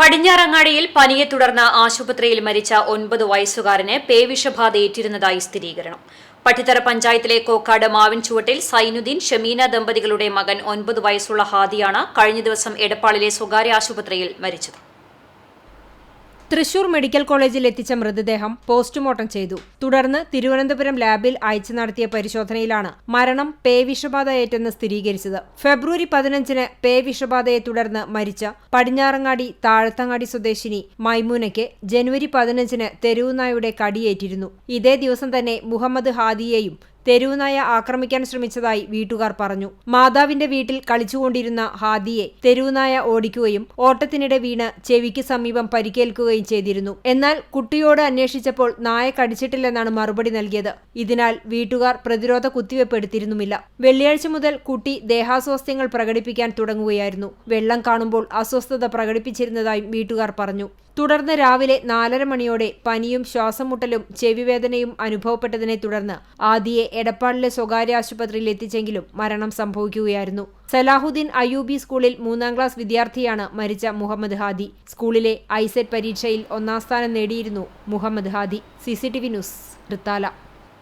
പടിഞ്ഞാറങ്ങാടിയിൽ പനിയെ തുടർന്ന് ആശുപത്രിയിൽ മരിച്ച ഒൻപത് വയസ്സുകാരന് പേവിഷബാധ ഏറ്റിരുന്നതായി സ്ഥിരീകരണം. പട്ടിത്തറ പഞ്ചായത്തിലെ കോക്കാട് മാവിൻ ചുവട്ടിൽ സൈനുദ്ദീൻ ഷമീന ദമ്പതികളുടെ മകൻ ഒൻപത് വയസ്സുള്ള ഹാദിയാണ് കഴിഞ്ഞ ദിവസം എടപ്പാളിലെ സ്വകാര്യ ആശുപത്രിയിൽ മരിച്ചത്. തൃശൂർ മെഡിക്കൽ കോളേജിൽ എത്തിച്ച മൃതദേഹം പോസ്റ്റ്മോർട്ടം ചെയ്തു. തുടർന്ന് തിരുവനന്തപുരം ലാബിൽ അയച്ചു നടത്തിയ പരിശോധനയിലാണ് മരണം പേ വിഷബാധയേറ്റെന്ന് സ്ഥിരീകരിച്ചത്. ഫെബ്രുവരി പതിനഞ്ചിന് പേ വിഷബാധയെ തുടർന്ന് മരിച്ച പടിഞ്ഞാറങ്ങാടി താഴത്തങ്ങാടി സ്വദേശിനി മൈമൂനയ്ക്ക് ജനുവരി പതിനഞ്ചിന് തെരുവുനായുടെ കടിയേറ്റിരുന്നു. ഇതേ ദിവസം തന്നെ മുഹമ്മദ് ഹാദിയെയും തെരുവുനായ ആക്രമിക്കാൻ ശ്രമിച്ചതായി വീട്ടുകാർ പറഞ്ഞു. മാതാവിന്റെ വീട്ടിൽ കളിച്ചുകൊണ്ടിരുന്ന ഹാദിയെ തെരുവുനായ ഓടിക്കുകയും ഓട്ടത്തിനിടെ വീണ് ചെവിക്ക് സമീപം പരിക്കേൽക്കുകയും ചെയ്തിരുന്നു. എന്നാൽ കുട്ടിയോട് അന്വേഷിച്ചപ്പോൾ നായ കടിച്ചിട്ടില്ലെന്നാണ് മറുപടി നൽകിയത്. ഇതിനാൽ വീട്ടുകാർ പ്രതിരോധ കുത്തിവയ്പ് എടുത്തിരുന്നുമില്ല വെള്ളിയാഴ്ച മുതൽ കുട്ടി ദേഹാസ്വാസ്ഥ്യങ്ങൾ പ്രകടിപ്പിക്കാൻ തുടങ്ങുകയായിരുന്നു. വെള്ളം കാണുമ്പോൾ അസ്വസ്ഥത പ്രകടിപ്പിച്ചിരുന്നതായും വീട്ടുകാർ പറഞ്ഞു. തുടർന്ന് രാവിലെ നാലര മണിയോടെ പനിയും ശ്വാസമുട്ടലും ചെവിവേദനയും അനുഭവപ്പെട്ടതിനെ തുടർന്ന് ആദിയെ എടപ്പാളിലെ സ്വകാര്യ ആശുപത്രിയിൽ എത്തിച്ചെങ്കിലും മരണം സംഭവിക്കുകയായിരുന്നു. സലാഹുദ്ദീൻ അയ്യൂബി സ്കൂളിൽ മൂന്നാം ക്ലാസ് വിദ്യാർത്ഥിയാണ് മരിച്ച മുഹമ്മദ് ഹാദി. സ്കൂളിലെ ഐസെറ്റ് പരീക്ഷയിൽ ഒന്നാം സ്ഥാനം നേടിയിരുന്നു Muhammad Hadi. CCTV news Thrithala.